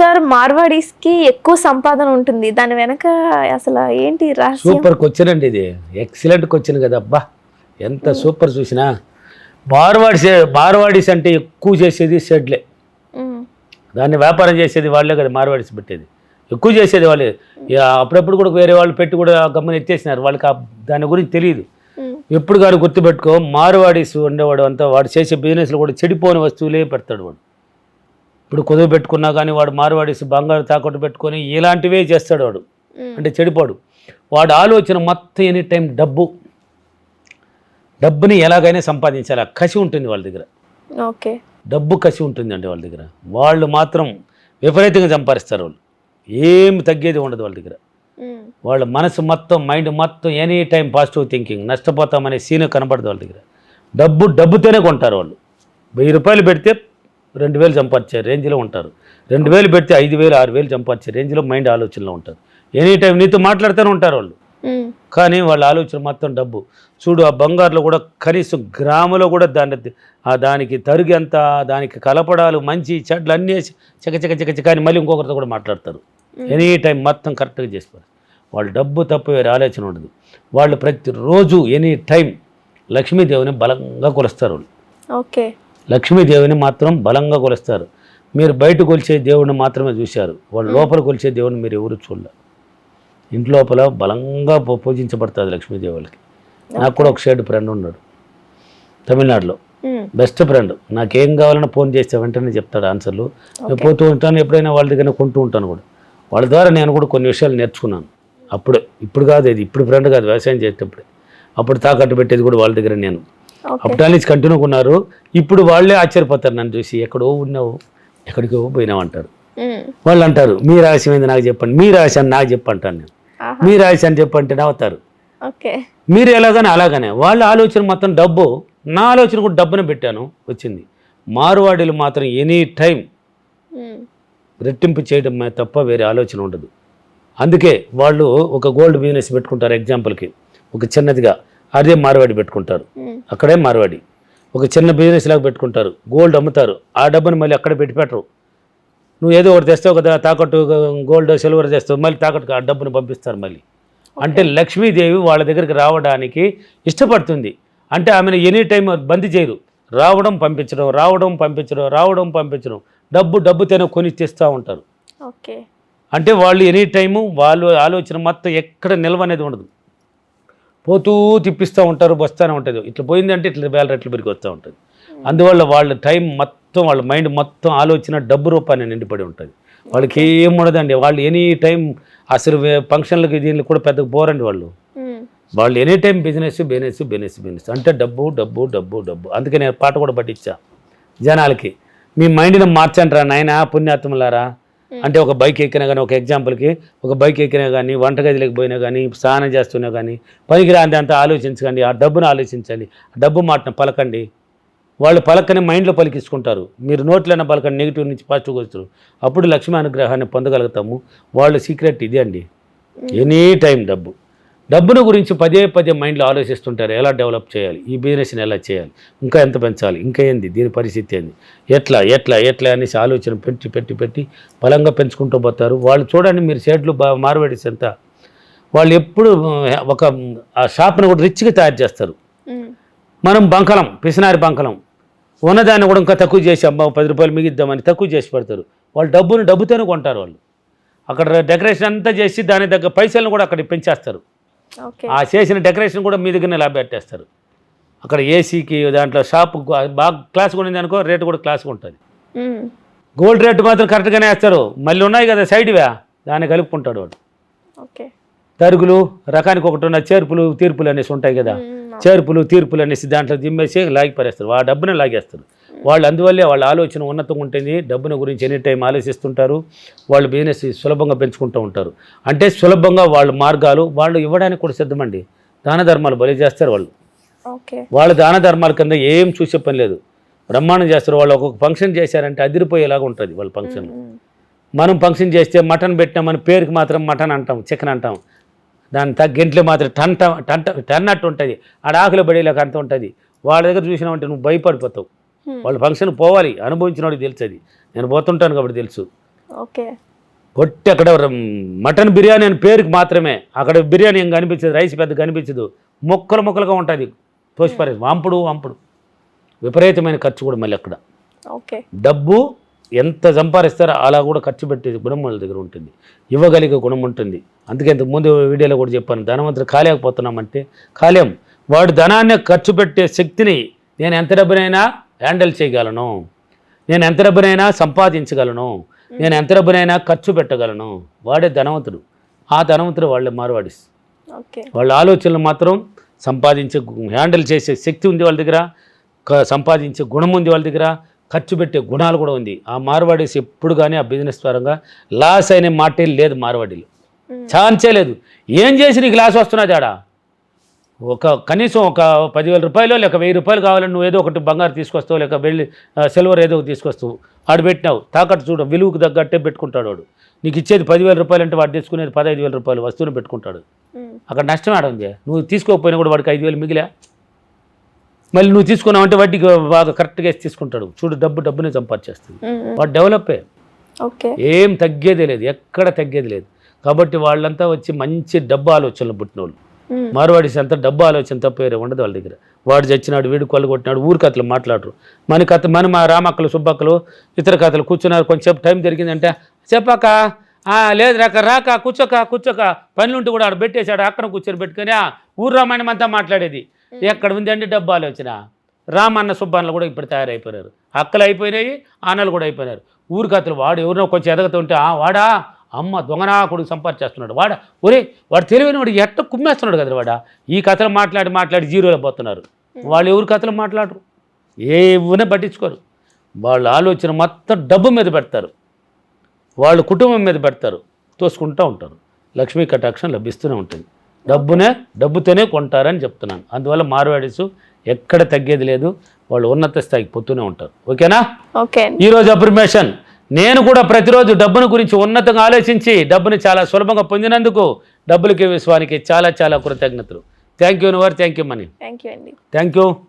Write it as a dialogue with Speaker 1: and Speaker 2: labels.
Speaker 1: Sir మార్వాడీస్కి ఎక్కువ సంపాదన ఉంటుంది. దాని వెనక అసలు ఏంటి
Speaker 2: సూపర్ క్వశ్చన్ అండి ఇది. ఎక్సలెంట్ క్వశ్చన్ కదా అబ్బా ఎంత సూపర్ చూసినా. మార్వాడిస్ మార్వాడీస్ అంటే ఎక్కువ చేసేది షెడ్లే. దాన్ని వ్యాపారం చేసేది వాళ్ళే కదా మార్వాడీస్ పెట్టేది. ఎక్కువ చేసేది వాళ్ళే. అప్పుడప్పుడు కూడా వేరే వాళ్ళు పెట్టి కూడా గమ్మని ఎత్తేసినారు. వాళ్ళకి దాని గురించి తెలియదు. ఎప్పుడు గారు గుర్తుపెట్టుకో మార్వాడీస్ ఉండేవాడు అంతా వాడు చేసే బిజినెస్లో కూడా చెడిపోని వస్తువులే పెడతాడు వాడు. ఇప్పుడు కుదువ పెట్టుకున్నా కానీ వాడు మార్వాడీస్ బంగారు తాకట్టు పెట్టుకొని ఇలాంటివే చేస్తాడు వాడు. అంటే చెడిపోడు. వాడు ఆలోచన మొత్తం ఎనీ టైం డబ్బు. డబ్బుని ఎలాగైనా సంపాదించాలి. ఆ కసి ఉంటుంది వాళ్ళ దగ్గర.
Speaker 1: ఓకే.
Speaker 2: డబ్బు కసి ఉంటుంది అండి వాళ్ళ దగ్గర. వాళ్ళు మాత్రం విపరీతంగా సంపాదిస్తారు వాళ్ళు. ఏం తగ్గేది ఉండదు వాళ్ళ దగ్గర. వాళ్ళ మనసు మొత్తం మైండ్ మొత్తం ఎనీ టైం పాజిటివ్ థింకింగ్ నష్టపోతామనే సీన్ కనబడదు వాళ్ళ దగ్గర. డబ్బు డబ్బుతోనే కొంటారు వాళ్ళు. వెయ్యి రూపాయలు పెడితే రెండు వేలు సంపాదించే రేంజ్లో ఉంటారు. రెండు వేలు పెడితే ఐదు వేలు ఆరు వేలు సంపాదించే రేంజ్లో మైండ్ ఆలోచనలో ఉంటారు. ఎనీ టైం నీతో మాట్లాడుతూనే ఉంటారు వాళ్ళు. కానీ వాళ్ళ ఆలోచన మొత్తం డబ్బు. చూడు ఆ బంగారులో కూడా కనీసం గ్రాములో కూడా దాని ఆ దానికి తరుగు ఎంత దానికి కలపడాలు మంచి చెడ్లు అన్నీ వేసి చక చక చక చక అని మళ్ళీ ఇంకొకరితో కూడా మాట్లాడతారు. ఎనీ టైం మొత్తం కరెక్ట్గా చేస్తారు. వాళ్ళు డబ్బు తప్ప వేరే ఆలోచన ఉండదు. వాళ్ళు ప్రతిరోజు ఎనీ టైం లక్ష్మీదేవిని బలంగా కొలుస్తారు వాళ్ళు.
Speaker 1: ఓకే.
Speaker 2: లక్ష్మీదేవిని మాత్రం బలంగా కొలుస్తారు. మీరు బయట కొలిచే దేవుడిని మాత్రమే చూశారు. వాళ్ళు లోపల కొలిచే దేవుడిని మీరు ఎవరు చూడలే. ఇంటి లోపల బలంగా పూజించబడుతుంది లక్ష్మీదేవి వాళ్ళకి నాకు కూడా ఒక షేడ్ ఫ్రెండ్ ఉన్నాడు. తమిళనాడులో. Best friend. నాకేం కావాలన్నా ఫోన్ చేస్తే వెంటనే చెప్తాడు ఆన్సర్లు. నేను పోతూ ఉంటాను ఎప్పుడైనా వాళ్ళ దగ్గర కొంటూ ఉంటాను కూడా. వాళ్ళ ద్వారా నేను కూడా కొన్ని విషయాలు నేర్చుకున్నాను. అప్పుడే. ఇప్పుడు కాదు ఇది. ఇప్పుడు ఫ్రెండ్ కాదు. వ్యవసాయం చేసేటప్పుడే. అప్పుడు తాకట్టు పెట్టేది కూడా వాళ్ళ దగ్గర నేను. నుంచి కంటిన్యూగా ఉన్నారు ఇప్పుడు వాళ్ళే ఆశ్చర్యపోతారు నన్ను చూసి ఎక్కడో ఉన్నావు ఎక్కడికో పోయినావు అంటారు వాళ్ళు అంటారు మీ రహస్యం ఏంది నాకు చెప్పండి మీ రహస్యం నాకు చెప్పంటాను నేను. మీ రహస్యం చెప్పంటే నవ్వుతారు మీరు ఎలాగని అలాగనే వాళ్ళ ఆలోచన మొత్తం డబ్బు నా ఆలోచన కూడా డబ్బునే పెట్టాను వచ్చింది. మారువాడీలు మాత్రం ఎనీ టైం రెట్టింపు చేయడం తప్ప వేరే ఆలోచన ఉండదు. అందుకే వాళ్ళు ఒక గోల్డ్ బిజినెస్ పెట్టుకుంటారు ఎగ్జాంపుల్కి. ఒక చిన్నదిగా అదే మార్వాడి పెట్టుకుంటారు. అక్కడే మార్వాడి. ఒక చిన్న బిజినెస్ లాగా పెట్టుకుంటారు. గోల్డ్ అమ్ముతారు. ఆ డబ్బుని మళ్ళీ అక్కడ పెట్టి పెట్టరు. నువ్వు ఏదో ఒకటి తెస్తావు కదా తాకట్టు గోల్డ్ సిల్వర్ తెస్తావు మళ్ళీ తాకట్టు ఆ డబ్బుని పంపిస్తారు మళ్ళీ. అంటే లక్ష్మీదేవి వాళ్ళ దగ్గరికి రావడానికి ఇష్టపడుతుంది. అంటే ఆమెను ఎనీ టైం బంద్ చేయరు. రావడం పంపించడం రావడం పంపించడం రావడం పంపించడం. డబ్బు డబ్బుతోనే కొని తెస్తూ ఉంటారు.
Speaker 1: ఓకే.
Speaker 2: అంటే వాళ్ళు ఎనీ టైము వాళ్ళు ఆలోచన మొత్తం ఎక్కడ నిల్వ అనేది ఉండదు. పోతూ తిప్పిస్తూ ఉంటారు వస్తూనే ఉంటుంది. ఇట్లా పోయిందంటే ఇట్లా వేల రెట్లు పెరిగి వస్తూ ఉంటుంది. అందువల్ల వాళ్ళ టైం మొత్తం వాళ్ళ మైండ్ మొత్తం ఆలోచన డబ్బు రూపాన్ని నిండిపడి ఉంటుంది. వాళ్ళకి ఏం ఉండదండి. వాళ్ళు ఎనీ టైం అసలు ఫంక్షన్లకి దీనికి కూడా పెద్దగా పోరండి వాళ్ళు. వాళ్ళు any time business business business business. అంటే డబ్బు డబ్బు డబ్బు డబ్బు. అందుకే నేను పాట కూడా పట్టించా జనాలకి. మీ మైండ్ని మార్చండి నాయన పుణ్యాత్మలారా. అంటే ఒక బైక్ ఎక్కినా కానీ ఒక ఎగ్జాంపుల్కి ఒక బైక్ ఎక్కినా కానీ వంటగదిలోకి పోయినా కానీ స్నానం చేస్తున్నా కానీ పనికి రాంది అంతా ఆలోచించకండి ఆ డబ్బును ఆలోచించండి. ఆ డబ్బు మాటను పలకండి. వాళ్ళు పలకని మైండ్లో పలికించుకుంటారు. మీరు నోట్లైనా పలకండి నెగిటివ్ నుంచి పాజిటివ్ వస్తారు. అప్పుడు లక్ష్మీ అనుగ్రహాన్ని పొందగలుగుతాము. వాళ్ళ సీక్రెట్ ఇదే అండి. ఎనీ టైం డబ్బు. డబ్బును గురించి పదే పదే మైండ్లో ఆలోచిస్తుంటారు ఎలా డెవలప్ చేయాలి ఈ బిజినెస్ని ఎలా చేయాలి ఇంకా ఎంత పెంచాలి ఇంకా ఏంది దీని పరిస్థితి ఏంది ఎట్లా ఎట్లా ఎట్లా అనేసి ఆలోచన పెట్టి పెట్టి పెట్టి బలంగా పెంచుకుంటూ పోతారు. వాళ్ళు చూడండి మీరు షేడ్లు బాగా మారబెడిసి ఎంత. వాళ్ళు ఎప్పుడు ఒక ఆ షాప్ని కూడా రిచ్గా తయారు చేస్తారు. మనం బంకలం పిసినారి బంకలం ఉన్నదాన్ని కూడా ఇంకా తక్కువ చేసి అమ్మ పది రూపాయలు మిగిద్దామని తక్కువ చేసి పెడతారు. వాళ్ళు డబ్బును డబ్బుతోనే కొంటారు వాళ్ళు. అక్కడ డెకరేషన్ అంతా చేసి దాని దగ్గర పైసలను కూడా అక్కడ పెంచేస్తారు. ఆ చేసిన డెకరేషన్ కూడా మీ దగ్గరనే లాభ పెట్టేస్తారు. అక్కడ ఏసీకి దాంట్లో షాప్ బాగా క్లాస్ కొనింది అనుకో రేటు కూడా క్లాస్గా ఉంటుంది. గోల్డ్ రేటు మాత్రం కరెక్ట్గానే వేస్తారు. మళ్ళీ ఉన్నాయి కదా సైడ్వే దాన్ని కలుపుకుంటాడు వాడు. తరుగులు రకానికి ఒకటి ఉన్న చేర్పులు తీర్పులు అనేసి ఉంటాయి కదా. చేర్పులు తీర్పులు అనేసి దాంట్లో దిమ్మేసి లాగి పరేస్తారు. ఆ డబ్బునే లాగేస్తారు వాళ్ళు అందువల్లే వాళ్ళ ఆలోచన ఉన్నతంగా ఉంటుంది. డబ్బును గురించి ఎనీ టైం ఆలోచిస్తుంటారు. వాళ్ళు బిజినెస్ సులభంగా పెంచుకుంటూ ఉంటారు. అంటే సులభంగా వాళ్ళ మార్గాలు వాళ్ళు ఇవ్వడానికి కూడా సిద్ధమండి. దాన ధర్మాలు బలి చేస్తారు వాళ్ళు. వాళ్ళ దాన ధర్మాల కింద ఏం చూసే పని లేదు. బ్రహ్మాండం చేస్తారు. వాళ్ళు ఒక్కొక్క ఫంక్షన్ చేశారంటే అదిరిపోయేలాగా ఉంటుంది వాళ్ళ ఫంక్షన్.
Speaker 1: ఉమ్,
Speaker 2: మనం ఫంక్షన్ చేస్తే మటన్ పెట్టినామని పేరుకి మాత్రం మటన్ అంటాం చికెన్ అంటాం. దాని తగ్గింట్లో మాత్రం టంట టంట టన్నట్టు ఉంటుంది ఆడ ఆకులు పడేలాగా అంత ఉంటుంది. వాళ్ళ దగ్గర చూసినామంటే నువ్వు భయపడిపోతావు. వాళ్ళ ఫంక్షన్ పోవాలి. అనుభవించిన వాడికి తెలుసు అది. నేను పోతుంటాను కాబట్టి తెలుసు.
Speaker 1: ఓకే.
Speaker 2: పొట్టి అక్కడ మటన్ బిర్యానీ అని పేరుకి మాత్రమే అక్కడ బిర్యానీ ఏం కనిపించదు రైస్ పెద్ద కనిపించదు. మొక్కలు మొక్కలుగా ఉంటుంది. తోసిపారే వంపుడు వంపుడు. విపరీతమైన ఖర్చు కూడా మళ్ళీ అక్కడ.
Speaker 1: ఓకే.
Speaker 2: డబ్బు ఎంత సంపాదిస్తారో అలా కూడా ఖర్చు పెట్టే గుణం వాళ్ళ దగ్గర ఉంటుంది. ఇవ్వగలిగే గుణం ఉంటుంది. అందుకే ఇంతకు ముందు వీడియోలో కూడా చెప్పాను ధనవంతులు కాలేకపోతున్నామంటే కాలేం? వాడు ధనాన్ని ఖర్చు పెట్టే శక్తిని నేను ఎంత డబ్బునైనా హ్యాండిల్ చేయగలను. నేను ఎంత డబ్బునైనా సంపాదించగలను. నేను ఎంత డబ్బునైనా ఖర్చు పెట్టగలను. వాడే ధనవంతుడు. ఆ ధనవంతుడు వాళ్ళే మారవాడిస్
Speaker 1: ఓకే.
Speaker 2: వాళ్ళ ఆలోచనలు మాత్రం సంపాదించే హ్యాండిల్ చేసే శక్తి ఉంది వాళ్ళ దగ్గర. సంపాదించే గుణం ఉంది వాళ్ళ దగ్గర. ఖర్చు పెట్టే గుణాలు కూడా ఉంది. ఆ మార్వాడీస్ ఎప్పుడు కానీ ఆ బిజినెస్ పరంగా లాస్ అయిన మాటే లేదు మార్వాడీలు. ఛాన్సే లేదు. ఏం చేసి నీకు లాస్ వస్తున్నది ఆడ ఒక కనీసం ఒక పదివేల రూపాయలు లేక వెయ్యి రూపాయలు కావాలని నువ్వు ఏదో ఒకటి బంగారు తీసుకొస్తావు లేక వెళ్ళి సిల్వర్ ఏదో ఒకటి తీసుకొస్తావు ఆడు పెట్టినావు తాకట్టు చూడ విలువకు తగ్గట్టే పెట్టుకుంటాడు వాడు. నీకు ఇచ్చేది పదివేల రూపాయలు అంటే వాడు తీసుకునేది పదహైదు వేల రూపాయలు వస్తువుని పెట్టుకుంటాడు. అక్కడ నష్టం ఆడ ఉంది నువ్వు తీసుకోకపోయినా కూడా వాడికి ఐదు వేలు మిగిలా. మళ్ళీ నువ్వు తీసుకున్నావు అంటే వడ్డీకి బాగా కరెక్ట్గా వేసి తీసుకుంటాడు. చూడు డబ్బు డబ్బునే సంపాదించేస్తుంది. వాడు డెవలపే.
Speaker 1: ఓకే.
Speaker 2: ఏం తగ్గేదే లేదు. ఎక్కడ తగ్గేది లేదు. కాబట్టి వాళ్ళంతా వచ్చి మంచి డబ్బు ఆలోచనలు పుట్టినోళ్ళు.
Speaker 1: మ్మ్.
Speaker 2: మార్వాడిస్ అంతా డబ్బు ఆలోచన తప్ప వేరే ఉండదు వాళ్ళ దగ్గర. వాడు చచ్చినాడు వీడు కొల్లు కొట్టినాడు ఊరి కథలు మాట్లాడరు. మన కథ మన మా రామక్కలు సుబ్బక్కలు ఇతర కథలు కూర్చున్నారు. కొంచెం టైం జరిగిందంటే చెప్పాక "ఆ, లేదు రాక రాక కూర్చోక కూర్చోక పనులు ఉంటే కూడా ఆడ పెట్టేశాడు అక్కడ కూర్చొని పెట్టుకొని "ఆ, ఊరు రామాయణం అంతా మాట్లాడేది ఎక్కడ ఉంది అండి డబ్బు ఆలోచన? రామన్న సుబ్బన్నలు కూడా ఇప్పుడు తయారైపోయినారు. అక్కలు అయిపోయినాయి ఆనలు కూడా అయిపోయినారు. ఊరి కథలు వాడు ఎవరినో కొంచెం ఎదగతుంటే "ఆ, వాడా అమ్మ దొంగనా కొడుకు సంపాదించేస్తున్నాడు. వాడ? ఒరే వాడు తెలివైన వాడు ఎట్ట కుమ్మేస్తున్నాడు కదా వాడ? ఈ కథలు మాట్లాడి మాట్లాడి జీరోలో పోతున్నారు. వాళ్ళు ఎవరు కథలు మాట్లాడరు? ఏమైనా పట్టించుకోరు. వాళ్ళ ఆలోచన మొత్తం డబ్బు మీద పెడతారు. వాళ్ళు కుటుంబం మీద పెడతారు. తోసుకుంటూ ఉంటారు. లక్ష్మీ కటాక్షం లభిస్తూనే ఉంటుంది. డబ్బునే డబ్బుతోనే కొంటారని చెప్తున్నాను. అందువల్ల మార్వాడీసు ఎక్కడ తగ్గేది లేదు. వాళ్ళు ఉన్నత స్థాయికి పోతూనే ఉంటారు. ఓకేనా?
Speaker 1: ఓకే
Speaker 2: ఈరోజు అప్రిమేషన్. నేను కూడా ప్రతిరోజు డబ్బును గురించి ఉన్నతంగా ఆలోచించి డబ్బుని చాలా సులభంగా పొందినందుకు డబ్బులకి విశ్వానికి చాలా చాలా కృతజ్ఞతలు. Thank you నువర్ thank you Mani
Speaker 1: thank you అండి
Speaker 2: థ్యాంక్ యూ